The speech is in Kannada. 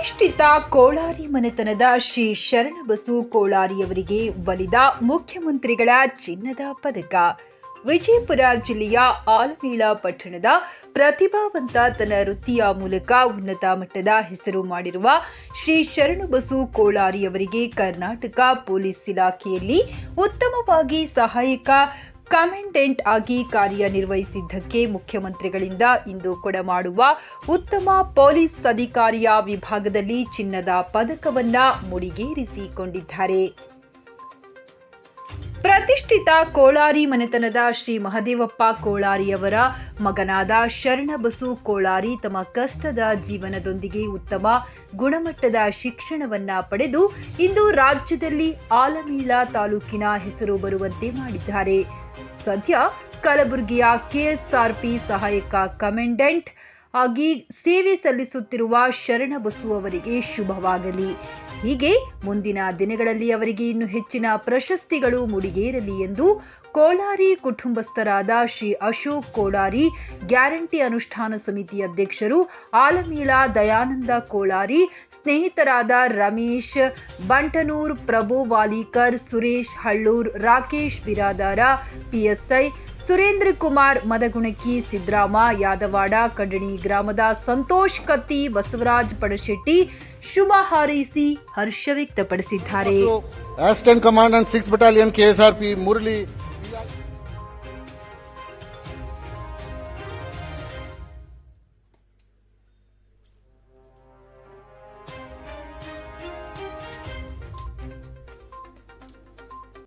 ಪ್ರತಿಷ್ಠಿತ ಕೋಳಾರಿ ಮನೆತನದ ಶ್ರೀ ಶರಣಬಸು ಕೋಳಾರಿಯವರಿಗೆ ಬಲಿದ ಮುಖ್ಯಮಂತ್ರಿಗಳ ಚಿನ್ನದ ಪದಕ. ವಿಜಯಪುರ ಜಿಲ್ಲೆಯ ಆಲಮೇಳ ಪಟ್ಟಣದ ಪ್ರತಿಭಾವಂತ ತನ್ನ ವೃತ್ತಿಯ ಮೂಲಕ ಉನ್ನತ ಮಟ್ಟದ ಹೆಸರು ಮಾಡಿರುವ ಶ್ರೀ ಶರಣಬಸು ಕೋಳಾರಿಯವರಿಗೆ ಕರ್ನಾಟಕ ಪೊಲೀಸ್ ಇಲಾಖೆಯಲ್ಲಿ ಉತ್ತಮವಾಗಿ ಸಹಾಯಕ ಕಮೆಂಡೆಂಟ್ ಆಗಿ ಕಾರ್ಯನಿರ್ವಹಿಸಿದ್ದಕ್ಕೆ ಮುಖ್ಯಮಂತ್ರಿಗಳಿಂದ ಇಂದು ಕೊಡಮಾಡುವ ಉತ್ತಮ ಪೊಲೀಸ್ ಅಧಿಕಾರಿಯ ವಿಭಾಗದಲ್ಲಿ ಚಿನ್ನದ ಪದಕವನ್ನ ಮುಡಿಗೇರಿಸಿಕೊಂಡಿದ್ದಾರೆ. ಪ್ರತಿಷ್ಠಿತ ಕೋಳಾರಿ ಮನೆತನದ ಶ್ರೀ ಮಹದೇವಪ್ಪ ಕೋಳಾರಿಯವರ ಮಗನಾದ ಶರಣಬಸು ಕೋಳಾರಿ ತಮ್ಮ ಕಷ್ಟದ ಜೀವನದೊಂದಿಗೆ ಉತ್ತಮ ಗುಣಮಟ್ಟದ ಶಿಕ್ಷಣವನ್ನ ಪಡೆದು ಇಂದು ರಾಜ್ಯದಲ್ಲಿ ಆಲಮೀಳ ತಾಲೂಕಿನ ಹೆಸರು ಬರುವಂತೆ ಮಾಡಿದ್ದಾರೆ. ಸದ್ಯ ಕಲಬುರಗಿಯ ಕೆಎಸ್ಆರ್ಪಿ ಸಹಾಯಕ ಕಮೆಂಡೆಂಟ್ ಆಗಿ ಸೇವೆ ಸಲ್ಲಿಸುತ್ತಿರುವ ಶರಣ ಅವರಿಗೆ ಶುಭವಾಗಲಿ. ಹೀಗೆ ಮುಂದಿನ ದಿನಗಳಲ್ಲಿ ಅವರಿಗೆ ಇನ್ನು ಹೆಚ್ಚಿನ ಪ್ರಶಸ್ತಿಗಳು ಮುಡಿಗೇರಲಿ ಎಂದು ಕೋಳಾರಿ ಕುಟುಂಬಸ್ಥರಾದ ಶ್ರೀ ಅಶೋಕ್ ಕೋಳಾರಿ, ಗ್ಯಾರಂಟಿ ಅನುಷ್ಠಾನ ಸಮಿತಿ ಅಧ್ಯಕ್ಷರು ಆಲಮೀಳ ದಯಾನಂದ ಕೋಳಾರಿ, ಸ್ನೇಹಿತರಾದ ರಮೇಶ್, ಬಂಟನೂರ್ ಪ್ರಭು ವಾಲಿಕರ್, ಸುರೇಶ್ ಹಳ್ಳೂರ್, ರಾಕೇಶ್ ಬಿರಾದಾರ, ಪಿಎಸ್ಐ ಸುರೇಂದ್ರ ಕುಮಾರ್, ಮದಗುಣಕಿ ಸಿದ್ರಾಮ ಯಾದವಾಡ ಕಡಣಿ ಗ್ರಾಮದ ಸಂತೋಷ್ ಕತ್ತಿ, ಬಸವರಾಜ್ ಪಡಶೆಟ್ಟಿ, ಶುಭ ಹಾರೈಸಿ ಹರ್ಷ ವ್ಯಕ್ತಪಡಿಸಿದ್ದಾರೆ. Commandant six battalion KSRP Murali